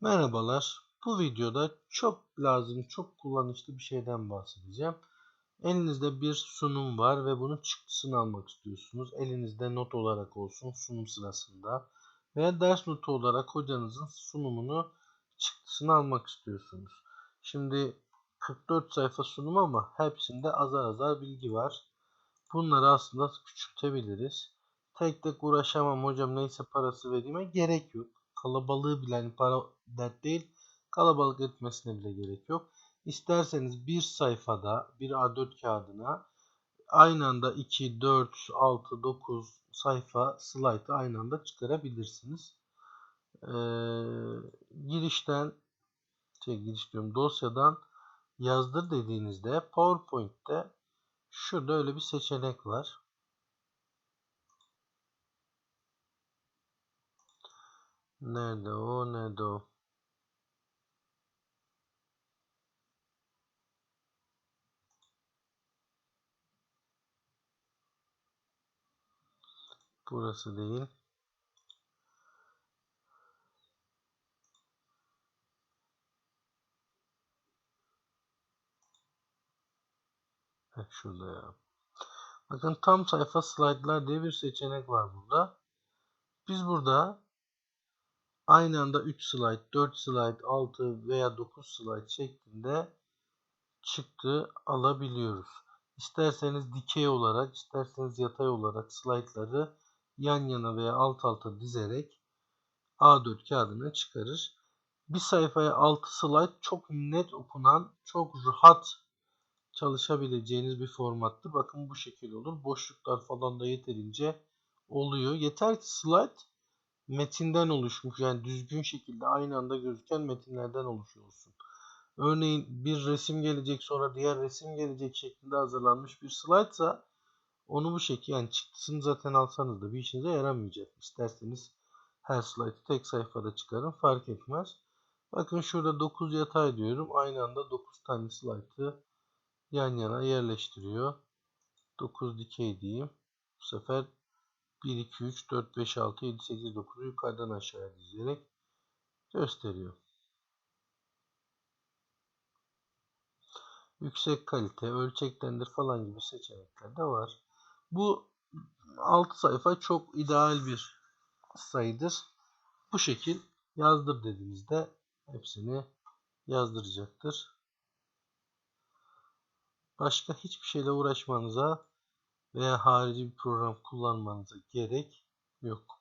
Merhabalar. Bu videoda çok lazım, çok kullanışlı bir şeyden bahsedeceğim. Elinizde bir sunum var ve bunun çıktısını almak istiyorsunuz. Elinizde not olarak olsun sunum sırasında veya ders notu olarak hocanızın sunumunu çıktısını almak istiyorsunuz. Şimdi 44 sayfa sunum ama hepsinde azar azar bilgi var. Bunları aslında küçültebiliriz. Tek tek uğraşamam hocam neyse parası vereyime gerek yok. Kalabalığı bile hani para dert değil. Kalabalık etmesine bile gerek yok. İsterseniz bir sayfada bir A4 kağıdına aynı anda 2, 4, 6, 9 sayfa slide aynı anda çıkarabilirsiniz. Ee, girişten şey giriş diyorum dosyadan yazdır dediğinizde PowerPoint'te şurada öyle bir seçenek var. Nerede o? Nerede o? Burası değil. Heh, şurada ya. Bakın tam sayfa slaytlar diye bir seçenek var burada. Biz burada aynı anda 3 slide, 4 slide, 6 veya 9 slide şeklinde çıktı alabiliyoruz. İsterseniz dikey olarak, isterseniz yatay olarak slaytları yan yana veya alt alta dizerek A4 kağıdına çıkarır. Bir sayfaya 6 slide çok net okunan, çok rahat çalışabileceğiniz bir formattır. Bakın bu şekilde olur. Boşluklar falan da yeterince oluyor. Yeter ki slide metinden oluşmuş yani düzgün şekilde aynı anda gözüken metinlerden oluşuyor olsun. Örneğin bir resim gelecek sonra diğer resim gelecek şeklinde hazırlanmış bir slaytsa onu bu şekilde yani çıktısını zaten alsanız da bir işinize yaramayacak. İsterseniz her slaytı tek sayfada çıkarın fark etmez. Bakın şurada 9 yatay diyorum. Aynı anda 9 tane slaytı yan yana yerleştiriyor. 9 dikey diyeyim. Bu sefer 1, 2, 3, 4, 5, 6, 7, 8, 9 yukarıdan aşağıya dizerek gösteriyor. Yüksek kalite, ölçeklendir falan gibi seçenekler de var. Bu 6 sayfa çok ideal bir sayıdır. Bu şekil yazdır dediğinizde hepsini yazdıracaktır. Başka hiçbir şeyle uğraşmanıza veya harici bir program kullanmanıza gerek yok.